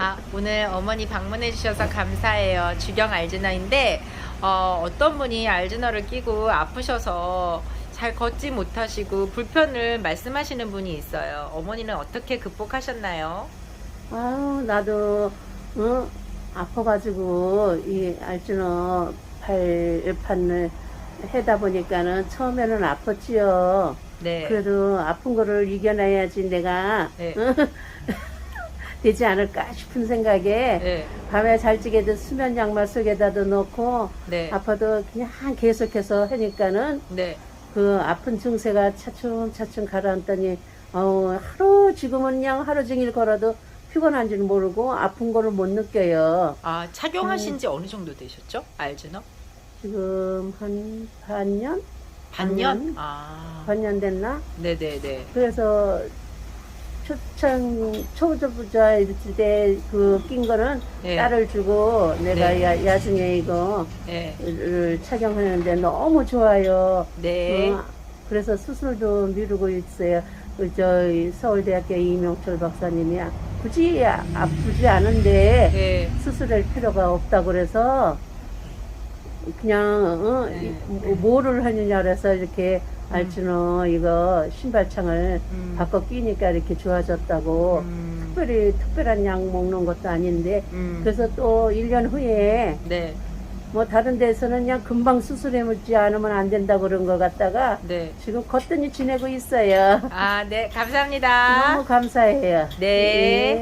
아, 오늘 어머니 방문해 주셔서 감사해요. 주경 알즈너인데 어, 어떤 분이 알즈너를 끼고 아프셔서 잘 걷지 못하시고 불편을 말씀하시는 분이 있어요. 어머니는 어떻게 극복하셨나요? 아유, 나도, 어, 아파가지고, 이 알지너 발판을 해다 보니까는 처음에는 아팠지요. 네. 그래도 아픈 거를 이겨내야지 내가, 네. 어? 되지 않을까 싶은 생각에, 네. 밤에 잘 찌게도 수면 양말 속에다도 넣고, 네. 아파도 그냥 계속해서 하니까는, 네. 그 아픈 증세가 차츰차츰 가라앉더니 어 하루 지금은 그냥 하루 종일 걸어도 피곤한지는 모르고 아픈 거를 못 느껴요. 아, 착용하신 지 어느 정도 되셨죠? 알즈너? 지금 한 반년? 반년? 반년? 아. 반년 됐나? 네네네. 그래서 초창 초보자 있을 때 그 낀 거는 네. 딸을 주고 내가 네. 야, 야중에 이거 네. 를 착용하는데 너무 좋아요. 네. 어, 그래서 수술도 미루고 있어요. 그 저희 서울대학교 이명철 박사님이 굳이 아- 아프지 않은데 네. 수술할 필요가 없다고 그래서 그냥 어, 네. 이- 뭐를 하느냐 그래서 이렇게 알츠노 이거 신발창을 음. 바꿔 끼니까 이렇게 좋아졌다고 음. 특별히 특별한 약 먹는 것도 아닌데 음. 그래서 또 1년 후에 네. 뭐 다른 데서는 그냥 금방 수술해 먹지 않으면 안 된다고 그런 것 같다가 네. 지금 거뜬히 지내고 있어요. 아, 네. 감사합니다. 너무 감사해요. 네. 예.